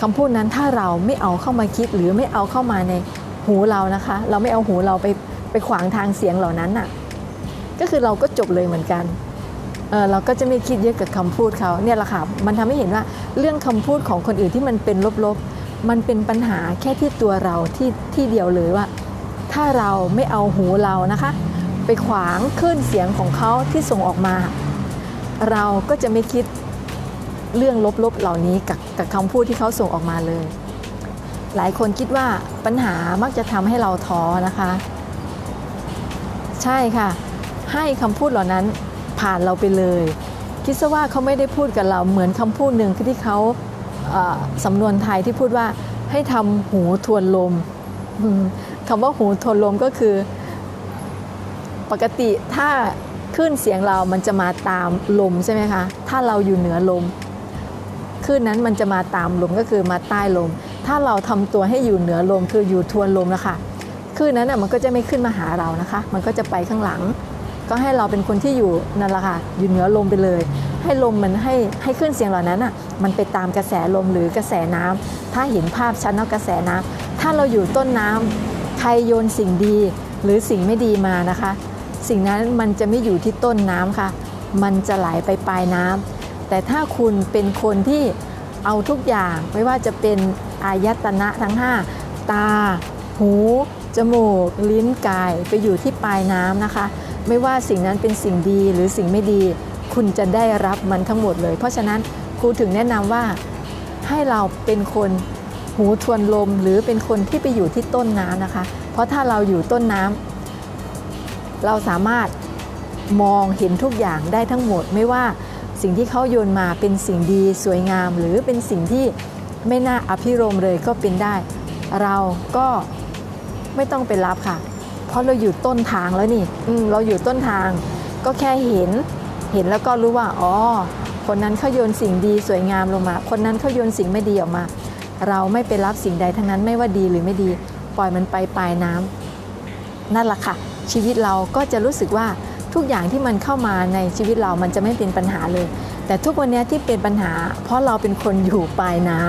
คำพูดนั้นถ้าเราไม่เอาเข้ามาคิดหรือไม่เอาเข้ามาในหูเรานะคะ เราไม่เอาหูเราไปไปขวางทางเสียงเหล่านั้นน่ะก็คือเราก็จบเลยเหมือนกันเออเราก็จะไม่คิดเยอะกับคำพูดเขาเนี่ยแหละค่ะมันทำให้เห็นว่าเรื่องคำพูดของคนอื่นที่มันเป็นลบๆ มันเป็นปัญหาแค่ที่ตัวเราที่ที่เดียวเลยว่า ถ้าเราไม่เอาหูเรานะคะ ไปขวางคลื่นเสียงของเขาที่ส่งออกมา เราก็จะไม่คิด เรื่องลบๆเหล่านี้กับกับคำพูดที่เขาส่งออกมาเลย หลายคนคิดว่าปัญหามักจะทำให้เราท้อนะคะ ใช่ค่ะ ให้คำพูดเหล่านั้นผ่านเราไปเลย คิดซะว่าเขาไม่ได้พูดกับเราเหมือนคำพูดหนึ่งที่เขาเสำนวนไทยที่พูดว่าให้ทำหูทวนลมคำว่าหูทวนลมก็คือ ปกติถ้าคลื่นเสียงเรามันจะมาตามลมใช่ไหมคะ ถ้าเราอยู่เหนือลม คลื่นนั้นมันจะมาตามลมก็คือมาใต้ลม ถ้าเราทำตัวให้อยู่เหนือลมคืออยู่ทวนลมนะคะคลื่นนั้นน่ะมันก็จะไม่ขึ้นมาหาเรานะคะ มันก็จะไปข้างหลัง ก็ให้เราเป็นคนที่อยู่นั่นแหละค่ะอยู่เหนือลมไปเลย ให้ลมมันให้ให้คลื่นเสียงเหล่านั้นอะมันไปตามกระแสลมหรือกระแสน้ำถ้าเห็นภาพชัดเนาะกระแสน้ำถ้าเราอยู่ต้นน้ำใครโยนสิ่งดีหรือสิ่งไม่ดีมานะคะ สิ่งนั้นมันจะไม่อยู่ที่ต้นน้ำค่ะ มันจะไหลไปปลายน้ำแต่ถ้าคุณเป็นคนที่ เอาทุกอย่างไม่ว่าจะเป็นอายตนะทั้ง 5 ตา หู จมูก ลิ้นกายไปอยู่ที่ปลายน้ำนะคะ ไม่ว่าสิ่งนั้นเป็นสิ่งดีหรือสิ่งไม่ดี คุณจะได้รับมันทั้งหมดเลย เพราะฉะนั้นครูถึงแนะนำว่าให้เราเป็นคนหูทวนลมหรือเป็นคนที่ไปอยู่ที่ต้นน้ำนะคะ เพราะถ้าเราอยู่ต้นน้ำเราสามารถมองเห็นทุกอย่างได้ทั้งหมดไม่ว่า สิ่งที่เขาโยนมาเป็นสิ่งดีสวยงาม หรือเป็นสิ่งที่ไม่น่าอภิรมย์เลยก็เป็นได้ เราก็ไม่ต้องไปรับค่ะ เพราะเราอยู่ต้นทางแล้วนี่อืมเราอยู่ต้นทาง ก็แค่เห็น เห็นแล้วก็รู้ว่าอ๋อคนนั้นเขาโยนสิ่งดีสวยงามลงมา คนนั้นเขาโยนสิ่งไม่ดีออกมา เราไม่ไปรับสิ่งใดทั้งนั้นไม่ว่าดีหรือไม่ดี ปล่อยมันไปปลายน้ำนั่นแหละค่ะ ชีวิตเราก็จะรู้สึกว่า ทุกอย่างที่มันเข้ามาในชีวิตเรามันจะไม่เป็นปัญหาเลย แต่ทุกวันนี้ที่เป็นปัญหา เพราะเราเป็นคนอยู่ปลายน้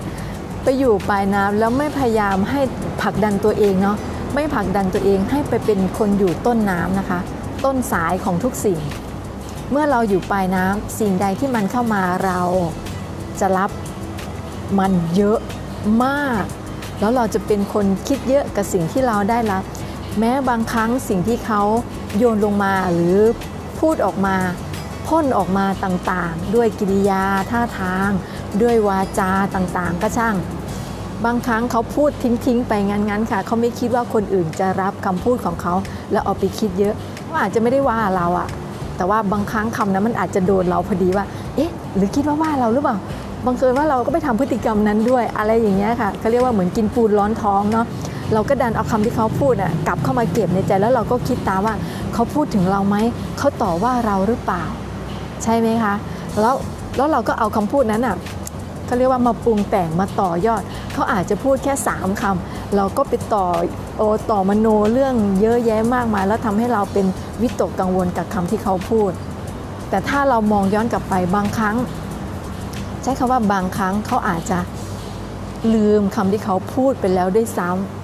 ำไปอยู่ปลายน้ำแล้วไม่พยายามให้ผลักดันตัวเองเนาะไม่ผลักดันตัวเองให้ไปเป็นคนอยู่ต้นน้ำนะคะ ต้นสายของทุกสิ่ง เมื่อเราอยู่ปลายน้ำสิ่งใดที่มันเข้ามาเราจะรับมันเยอะมาก แล้วเราจะเป็นคนคิดเยอะกับสิ่งที่เราได้รับ แม้บางครั้งสิ่งที่เขา โยนลงมาหรือพูดออกมาพ่นออกมาต่างๆ ด้วยกิริยาท่าทาง ด้วยวาจาต่างๆ ก็ช่าง บางครั้งเขาพูดทิ้งๆ ไปงั้นๆค่ะ เขาไม่คิดว่าคนอื่นจะรับคำพูดของเขา แล้วเอาไปคิดเยอะว่าอาจจะไม่ได้ว่าเราอะแต่ว่าบางครั้งคำนั้นมันอาจจะโดนเราพอดีว่า เอ๊ะ หรือคิดว่าว่าเราหรือเปล่าบังเอิญว่าเราก็ไปทำพฤติกรรมนั้นด้วย อะไรอย่างเงี้ยค่ะเขาเรียกว่าเหมือนกินปูนร้อนท้องเนาะเราก็ดันเอาคำที่เขาพูดอะกลับเข้ามาเก็บในใจแล้วเราก็คิดตามว่า เขาพูดถึงเราไหม เขาต่อว่าเราหรือเปล่า ใช่ไหมคะ แล้วแล้วเราก็เอาคำพูดนั้นอะเขาเรียกว่ามาปรุงแต่งมาต่อยอด เขาอาจจะพูดแค่ 3คำเราก็ไปต่อโอต่อมโนเรื่องเยอะแยะมากมาย แล้วทำให้เราเป็นวิตกกังวลกับคำที่เขาพูด แต่ถ้าเรามองย้อนกลับไปบางครั้ง ใช้คำว่าบางครั้งเขาอาจจะลืมคำที่เขาพูดไปแล้วด้วยซ้ำ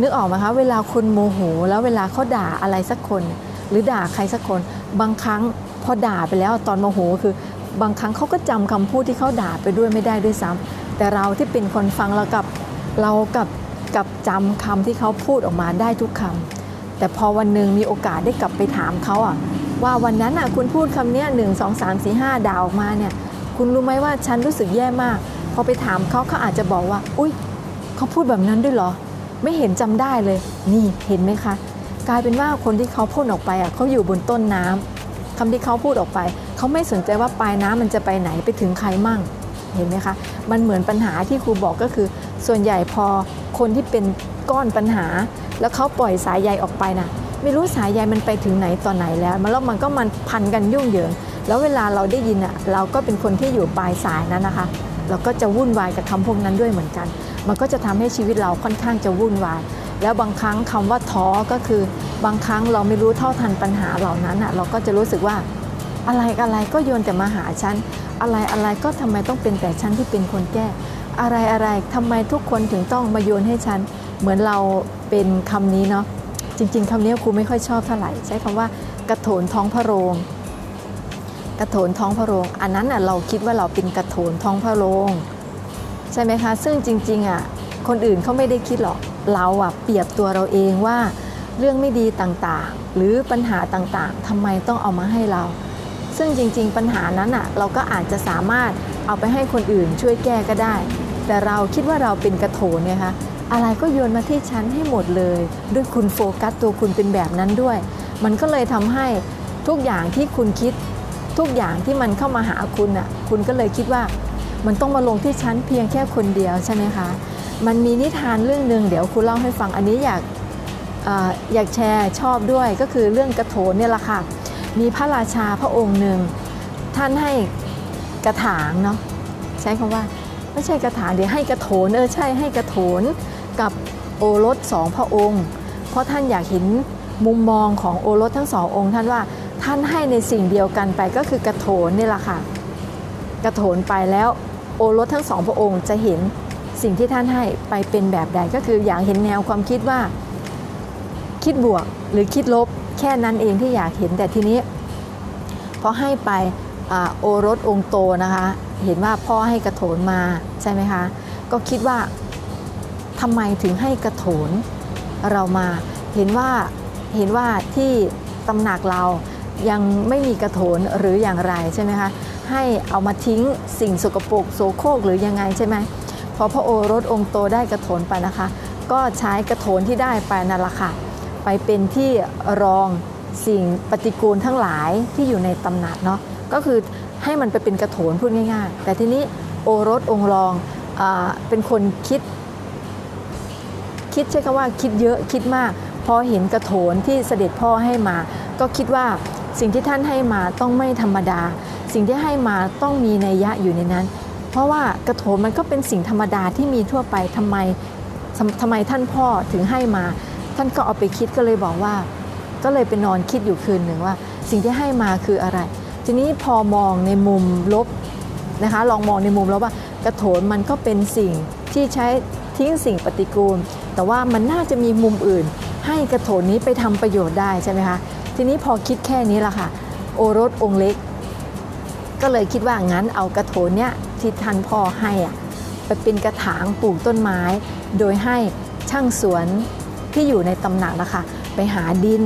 นึกออกไหมคะเวลาคนโมโห แล้วเวลาเขาด่าอะไรสักคน หรือด่าใครสักคน บางครั้งพอด่าไปแล้วตอนโมโหคือบางครั้งเขาก็จำคำพูดที่เขาด่าไปด้วยไม่ได้ด้วยซ้ำแต่เราที่เป็นคนฟังเรากับเรากับกับจำคำที่เขาพูดออกมาได้ทุกคำแต่พอวันหนึ่งมีโอกาสได้กลับไปถามเขาอะว่าวันนั้นอะคุณพูดคำเนี้ยหนึ่งสองสามสี่ห้าด่าออกมาเนี่ยคุณรู้ไหมว่าฉันรู้สึกแย่มาก พอไปถามเขาเขาอาจจะบอกว่า อุ้ยเขาพูดแบบนั้นด้วยเหรอ ไม่เห็นจำได้เลย นี่เห็นไหมคะ กลายเป็นว่าคนที่เขาพ่นออกไปอะเขาอยู่บนต้นน้ำคำที่เขาพูดออกไป เขาไม่สนใจว่าปลายน้ำมันจะไปไหนไปถึงใครมั่งเห็นไหมคะ มันเหมือนปัญหาที่ครูบอกก็คือ ส่วนใหญ่พอคนที่เป็นก้อนปัญหา แล้วเขาปล่อยสายใยออกไปนะไม่รู้สายใยมันไปถึงไหนตอนไหนแล้วมันแล้วมันก็มันพันกันยุ่งเหยิง แล้วเวลาเราได้ยินอะเราก็เป็นคนที่อยู่ปลายสายนั้นนะคะ เราก็จะวุ่นวายกับคำพวกนั้นด้วยเหมือนกัน มันก็จะทำให้ชีวิตเราค่อนข้างจะวุ่นวาย แล้วบางครั้งคำว่าท้อก็คือบางครั้งเราไม่รู้เท่าทันปัญหาเหล่านั้นอะเราก็จะรู้สึกว่าอะไรอะไรก็โยนแต่มาหาฉัน อะไรอะไรก็ทำไมต้องเป็นแต่ฉันที่เป็นคนแก้ อะไรอะไรทำไมทุกคนถึงต้องมาโยนให้ฉัน เหมือนเราเป็นคำนี้เนาะจริง ๆคำนี้ครูไม่ค่อยชอบเท่าไหร่ ใช้คำว่ากระโถนท้องพระโรงกระโถนท้องพระโรง อันนั้นอะเราคิดว่าเราเป็นกระโถนท้องพระโรง ใช่ไหมคะ ซึ่งจริงๆอะคนอื่นเขาไม่ได้คิดหรอกเราอะเปรียบตัวเราเองว่าเรื่องไม่ดีต่างๆ หรือปัญหาต่างๆทำไมต้องเอามาให้เรา ซึ่งจริงๆ ปัญหานั้นอะเราก็อาจจะสามารถเอาไปให้คนอื่นช่วยแก้ก็ได้ แต่เราคิดว่าเราเป็นกระโถนเนี่ยคะอะไรก็โยนมาที่ฉันให้หมดเลย ด้วยคุณโฟกัสตัวคุณเป็นแบบนั้นด้วย มันก็เลยทำให้ทุกอย่างที่คุณคิด ทุกอย่างที่มันเข้ามาหาคุณอะคุณก็เลยคิดว่า มันต้องมาลงที่ฉันเพียงแค่คนเดียวใช่ไหมคะ มันมีนิทานเรื่องหนึ่งเดี๋ยวคุณเล่าให้ฟังอันนี้อยากออยากแชร์ชอบด้วยก็คือเรื่องกระโถนเนี่ยแหละค่ะ มีพระราชาพระองค์หนึ่งท่านให้กระถางเนาะใช้คำว่าไม่ใช่กระถางเดี๋ยวให้กระโถนเออใช่ให้กระโถนกับโอรสสองพระองค์ เพราะท่านอยากเห็นมุมมองของโอรสทั้งสององค์ ท่านว่าท่านให้ในสิ่งเดียวกันไปก็คือกระโถนนี่แหละค่ะ กระโถนไปแล้ว โอรสทั้งสองพระองค์จะเห็นสิ่งที่ท่านให้ไปเป็นแบบใดก็คืออยากเห็นแนวความคิดว่า คิดบวกหรือคิดลบแค่นั้นเองที่อยากเห็นแต่ทีนี้พอให้ไปอโอรสองค์โตนะคะ เห็นว่าพ่อให้กระโถนมาใช่ไหมคะ ก็คิดว่าทำไมถึงให้กระโถนเรามาเห็นว่าเห็นว่าที่ตำหนักเรายังไม่มีกระโถนหรืออย่างไรใช่ไหมคะ ให้เอามาทิ้งสิ่งสกปรกโสโครกหรือยังไงใช่ไหมพอพระโอรสองค์โตได้กระโถนไปนะคะ ก็ใช้กระโถนที่ได้ไปนั่นแหละค่ะไปเป็นที่รองสิ่งปฏิกูลทั้งหลายที่อยู่ในตำหนักเนาะก็คือให้มันไปเป็นกระโถนพูดง่าย ๆ แต่ทีนี้โอรสองค์รองอเป็นคนคิด คิดใช้คำว่าคิดเยอะคิดมาก พอเห็นกระโถนที่เสด็จพ่อให้มา ก็คิดว่าสิ่งที่ท่านให้มาต้องไม่ธรรมดา สิ่งที่ให้มาต้องมีนัยยะอยู่ในนั้น เพราะว่ากระโถนมันก็เป็นสิ่งธรรมดาที่มีทั่วไปทำไมทำไมท่านพ่อถึงให้มา ท่านก็เอาไปคิดก็เลยบอกว่า ก็เลยไปนอนคิดอยู่คืนหนึ่งว่า สิ่งที่ให้มาคืออะไร ทีนี้พอมองในมุมลบนะคะ ลองมองในมุมลบว่ากระโถนมันก็เป็นสิ่งที่ใช้ทิ้งสิ่งปฏิกูล แต่ว่ามันน่าจะมีมุมอื่น ให้กระโถนนี้ไปทำประโยชน์ได้ใช่ไหมคะทีนี้พอคิดแค่นี้ละค่ะ โอรสองค์เล็ก ก็เลยคิดว่างั้นเอากระโถนเนี้ยที่ท่านพ่อให้อะไปเป็นกระถางปลูกต้นไม้ โดยให้ช่างสวนที่อยู่ในตำหนักนะคะไปหาดิน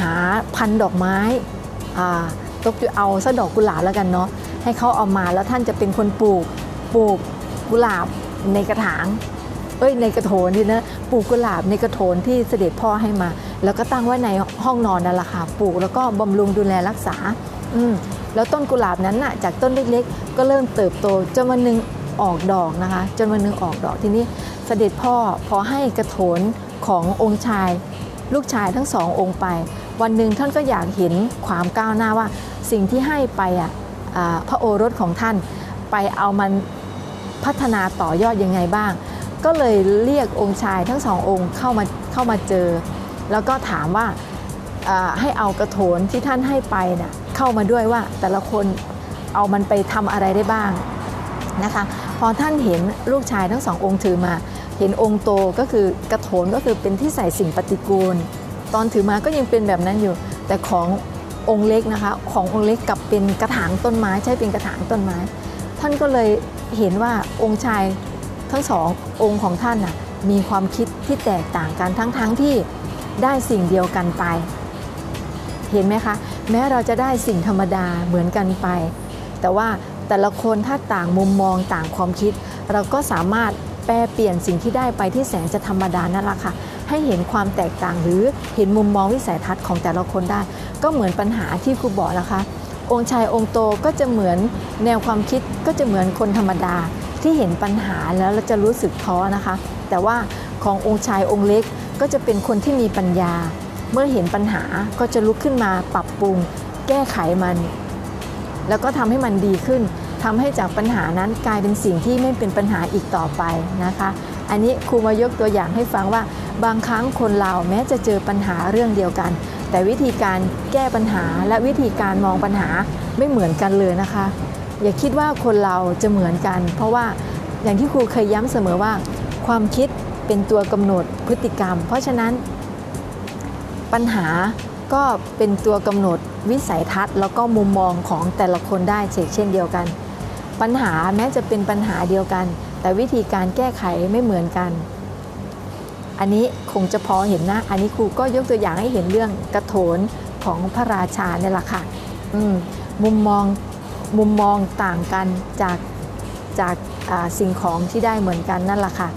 หาพันดอกไม้อ่าตกจะเอาซะดอกกุหลาบแล้วกันเนาะให้เขาเอามาแล้วท่านจะเป็นคนปลูกปลูกกุหลาบในกระถาง เอ้ยในกระโถนดีนะปลูกกุหลาบในกระโถนที่เสด็จพ่อให้มา แล้วก็ตั้งไว้ในห้องนอนนั่นแหละค่ะปลูกแล้วก็บำรุงดูแลรักษา อืม แล้วต้นกุหลาบนั้นน่ะจากต้นเล็กๆ ก็เริ่มเติบโตจนวันหนึ่งออกดอกนะคะ จนวันหนึ่งออกดอกทีนี้เสด็จพ่อพอให้กระโถนขององค์ชาย ลูกชายทั้งสององค์ไป วันหนึ่งท่านก็อยากเห็นความก้าวหน้าว่า สิ่งที่ให้ไปอะอ่าพระโอรสของท่านไปเอามันพัฒนาต่อยอดยังไงบ้าง ก็เลยเรียกองค์ชายทั้งสององค์เข้ามาเข้ามาเจอ แล้วก็ถามว่าอ่าให้เอากระโถนที่ท่านให้ไปน่ะ เข้ามาด้วยว่าแต่ละคนเอามันไปทำอะไรได้บ้างนะคะ พอท่านเห็นลูกชายทั้งสององค์ถือมา เห็นองค์โตก็คือกระโถนก็คือเป็นที่ใส่สิ่งปฏิกูล ตอนถือมาก็ยังเป็นแบบนั้นอยู่ แต่ขององค์เล็กนะคะ ขององค์เล็กกลับเป็นกระถางต้นไม้ใช่เป็นกระถางต้นไม้ ท่านก็เลยเห็นว่าองค์ชายทั้งสององค์ของท่านน่ะมีความคิดที่แตกต่างกันทั้งๆทที่ได้สิ่งเดียวกันไป เห็นไหมคะ แม้เราจะได้สิ่งธรรมดาเหมือนกันไป แต่ว่าแต่ละคนถ้าต่างมุมมองต่างความคิด เราก็สามารถแปลเปลี่ยนสิ่งที่ได้ไปที่แสนจะธรรมดานั่นแหละค่ะ ให้เห็นความแตกต่างหรือเห็นมุมมองวิสัยทัศน์ของแต่ละคนได้ ก็เหมือนปัญหาที่ครูบอกนะคะ องค์ชายองค์โตก็จะเหมือนแนวความคิดก็จะเหมือนคนธรรมดาที่เห็นปัญหาแล้วเราจะรู้สึกท้อนะคะ แต่ว่าขององค์ชายองค์เล็กก็จะเป็นคนที่มีปัญญา มื่อเห็นปัญหาก็จะลุกขึ้นมาปรับปรุง แก้ไขมัน แล้วก็ทำให้มันดีขึ้นทำให้จากปัญหานั้นกลายเป็นสิ่งที่ไม่เป็นปัญหาอีกต่อไปนะคะ อันนี้ครูมายกตัวอย่างให้ฟังว่า บางครั้งคนเราแม้จะเจอปัญหาเรื่องเดียวกัน แต่วิธีการแก้ปัญหาและวิธีการมองปัญหาไม่เหมือนกันเลยนะคะ อย่าคิดว่าคนเราจะเหมือนกัน เพราะว่าอย่างที่ครูเคยย้ำเสมอว่า ความคิดเป็นตัวกำหนดพฤติกรรม เพราะฉะนั้น ปัญหาก็เป็นตัวกำหนดวิสัยทัศน์ แล้วก็มุมมองของแต่ละคนได้เช่นเดียวกัน ปัญหาแม้จะเป็นปัญหาเดียวกัน แต่วิธีการแก้ไขไม่เหมือนกัน อันนี้คงจะพอเห็นนะ อันนี้ครูก็ยกตัวอย่างให้เห็นเรื่องกระโถนของพระราชาเนี่ยแหละค่ะมมุมมองมุมมองต่างกันจากจากสิ่งของที่ได้เหมือนกันนั่นแหละค่ะ